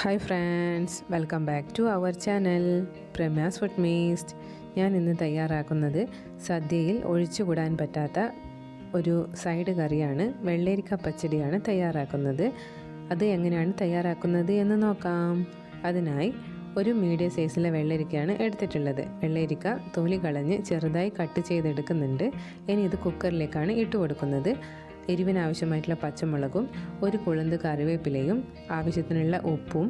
Hi friends welcome back to our channel Pramya's food mist ഞാൻ ഇന്ന് തയ്യാറാക്കുന്നത് സദ്യയിൽ ഒഴിച്ചുകൂടാൻ പറ്റാത്ത ഒരു സൈഡ് കറിയാണ്. വെള്ളരിക്ക പച്ചടിയാണ് തയ്യാറാക്കുന്നത്. അത് എങ്ങനെയാണ് തയ്യാറാക്കുന്നത് എന്ന് നോക്കാം. അതിനായി ഒരു മീഡിയം സൈസിലെ വെള്ളരിക്കയാണ് എടുത്തിട്ടുള്ളത്. വെള്ളരിക്ക തൊലി കളഞ്ഞ് ചെറുതായി കട്ട് ചെയ്തെടുക്കുന്നുണ്ട്. ഇനി ഇത് കുക്കറിലേക്കാണ് ഇട്ട് കൊടുക്കുന്നത്. എരിവിന് ആവശ്യമായിട്ടുള്ള പച്ചമുളകും ഒരു കുളന്ത് കറിവേപ്പിലയും ആവശ്യത്തിനുള്ള ഉപ്പും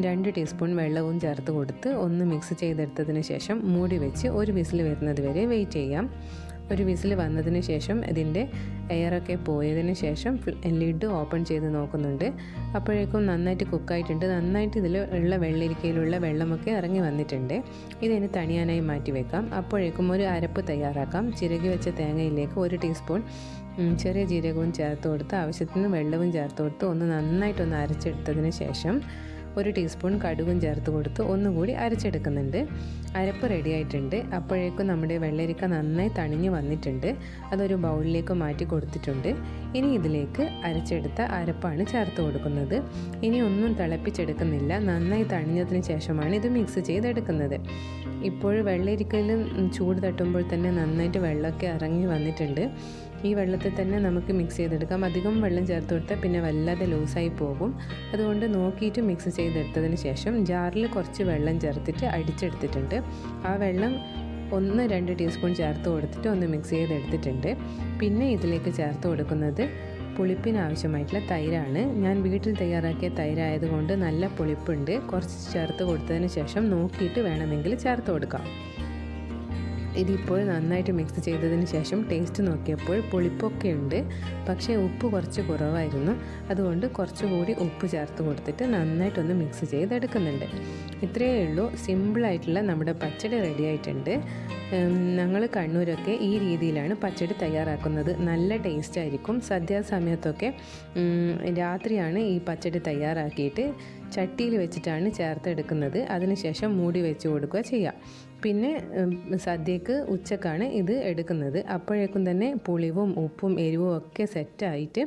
രണ്ട് ടീസ്പൂൺ വെള്ളവും ചേർത്ത് കൊടുത്ത് ഒന്ന് മിക്സ് ചെയ്തെടുത്തതിന് ശേഷം മൂടി വെച്ച് ഒരു വിസിൽ വരുന്നത് വരെ വെയിറ്റ് ചെയ്യാം. ഒരു വിസിൽ വന്നതിന് ശേഷം ഇതിന്റെ എയറൊക്കെ പോയതിന് ശേഷം ലിഡ് ഓപ്പൺ ചെയ്ത് നോക്കുന്നുണ്ട്. അപ്പോഴേക്കും നന്നായിട്ട് കുക്കായിട്ടുണ്ട്. നന്നായിട്ട് ഇതിൽ ഉള്ള വെള്ളരിക്കയിലുള്ള വെള്ളമൊക്കെ ഇറങ്ങി വന്നിട്ടുണ്ട്. ഇതിന് തണിയാനായി മാറ്റി വെക്കാം. അപ്പോഴേക്കും ഒരു അരപ്പ് തയ്യാറാക്കാം. ചിരകി വെച്ച തേങ്ങയിലേക്ക് ഒരു ടീസ്പൂൺ ചെറിയ ജീരകവും ചേർത്ത് കൊടുത്ത് ആവശ്യത്തിന് വെള്ളവും ചേർത്ത് കൊടുത്ത് ഒന്ന് നന്നായിട്ടൊന്ന് അരച്ചെടുത്തതിന് ശേഷം ഒരു ടീസ്പൂൺ കടുകും ചേർത്ത് കൊടുത്ത് ഒന്നുകൂടി അരച്ചെടുക്കുന്നുണ്ട്. അരപ്പ് റെഡി ആയിട്ടുണ്ട്. അപ്പോഴേക്കും നമ്മുടെ വെള്ളരിക്ക നന്നായി തണിഞ്ഞ് വന്നിട്ടുണ്ട്. അതൊരു ബൗളിലേക്ക് മാറ്റി കൊടുത്തിട്ടുണ്ട്. ഇനി ഇതിലേക്ക് അരച്ചെടുത്ത അരപ്പാണ് ചേർത്ത് കൊടുക്കുന്നത്. ഇനി ഒന്നും തിളപ്പിച്ചെടുക്കുന്നില്ല. നന്നായി തണിഞ്ഞതിന് ശേഷമാണ് ഇത് മിക്സ് ചെയ്തെടുക്കുന്നത്. ഇപ്പോൾ വെള്ളരിക്കലും ചൂട് തട്ടുമ്പോൾ തന്നെ നന്നായിട്ട് വെള്ളമൊക്കെ ഇറങ്ങി വന്നിട്ടുണ്ട്. ഈ വെള്ളത്തിൽ തന്നെ നമുക്ക് മിക്സ് ചെയ്തെടുക്കാം. അധികം വെള്ളം ചേർത്ത് കൊടുത്താൽ പിന്നെ വല്ലാതെ ലൂസായി പോകും. അതുകൊണ്ട് നോക്കിയിട്ട് മിക്സ് ചെയ്തെടുത്തതിന് ശേഷം ജാറിൽ കുറച്ച് വെള്ളം ചേർത്തിട്ട് അടിച്ചെടുത്തിട്ടുണ്ട്. ആ വെള്ളം ഒന്ന് രണ്ട് ടീസ്പൂൺ ചേർത്ത് കൊടുത്തിട്ട് ഒന്ന് മിക്സ് ചെയ്തെടുത്തിട്ടുണ്ട്. പിന്നെ ഇതിലേക്ക് ചേർത്ത് കൊടുക്കുന്നത് പുളിപ്പിന് ആവശ്യമായിട്ടുള്ള തൈരാണ്. ഞാൻ വീട്ടിൽ തയ്യാറാക്കിയ തൈരായതുകൊണ്ട് നല്ല പുളിപ്പുണ്ട്. കുറച്ച് ചേർത്ത് കൊടുത്തതിന് ശേഷം നോക്കിയിട്ട് വേണമെങ്കിൽ ചേർത്ത് കൊടുക്കാം. ഇതിപ്പോൾ നന്നായിട്ട് മിക്സ് ചെയ്തതിന് ശേഷം ടേസ്റ്റ് നോക്കിയപ്പോൾ പുളിപ്പൊക്കെ ഉണ്ട്. പക്ഷേ ഉപ്പ് കുറച്ച് കുറവായിരുന്നു. അതുകൊണ്ട് കുറച്ചുകൂടി ഉപ്പ് ചേർത്ത് കൊടുത്തിട്ട് നന്നായിട്ടൊന്ന് മിക്സ് ചെയ്തെടുക്കുന്നുണ്ട്. ഇത്രയേ ഉള്ളൂ. സിമ്പിളായിട്ടുള്ള നമ്മുടെ പച്ചടി റെഡി ആയിട്ടുണ്ട്. ഞങ്ങൾ കണ്ണൂരൊക്കെ ഈ രീതിയിലാണ് പച്ചടി തയ്യാറാക്കുന്നത്. നല്ല ടേസ്റ്റ് ആയിരിക്കും. സമയത്തൊക്കെ രാത്രിയാണ് ഈ പച്ചടി തയ്യാറാക്കിയിട്ട് ചട്ടിയിൽ വെച്ചിട്ടാണ് ചേർത്തെടുക്കുന്നത്. അതിനുശേഷം മൂടി വെച്ച് കൊടുക്കുക ചെയ്യുക. പിന്നെ സദ്യക്ക് ഉച്ചക്കാണ് ഇത് എടുക്കുന്നത്. അപ്പോഴേക്കും തന്നെ പുളിവും ഉപ്പും എരിവും ഒക്കെ സെറ്റായിട്ട്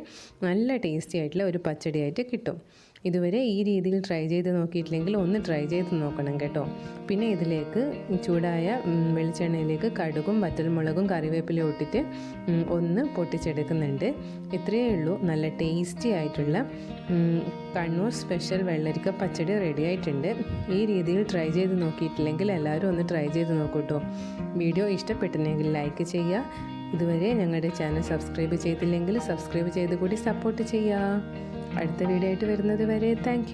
നല്ല ടേസ്റ്റി ആയിട്ടുള്ള ഒരു പച്ചടിയായിട്ട് കിട്ടും. ഇതുവരെ ഈ രീതിയിൽ ട്രൈ ചെയ്ത് നോക്കിയിട്ടില്ലെങ്കിൽ ഒന്ന് ട്രൈ ചെയ്ത് നോക്കണം കേട്ടോ. പിന്നെ ഇതിലേക്ക് ചൂടായ വെളിച്ചെണ്ണയിലേക്ക് കടുകും വറ്റൽമുളകും കറിവേപ്പിലയും ഇട്ടിട്ട് ഒന്ന് പൊട്ടിച്ചെടുക്കുന്നുണ്ട്. ഇത്രയേ ഉള്ളൂ. നല്ല ടേസ്റ്റി ആയിട്ടുള്ള കണ്ണൂർ സ്പെഷ്യൽ വെള്ളരിക്ക പച്ചടി റെഡി ആയിട്ടുണ്ട്. ഈ രീതിയിൽ ട്രൈ ചെയ്ത് നോക്കിയിട്ടില്ലെങ്കിൽ എല്ലാവരും ഒന്ന് ട്രൈ ചെയ്ത് നോക്കൂട്ടോ വീഡിയോ ഇഷ്ടപ്പെട്ടില്ലെങ്കിൽ ലൈക്ക് ചെയ്യുക. ഇതുവരെ ഞങ്ങളുടെ ചാനൽ സബ്സ്ക്രൈബ് ചെയ്തില്ലെങ്കിൽ സബ്സ്ക്രൈബ് ചെയ്ത് കൂടി സപ്പോർട്ട് ചെയ്യുക. അടുത്ത വീഡിയോ ആയിട്ട് വരുന്നത് വരെ താങ്ക്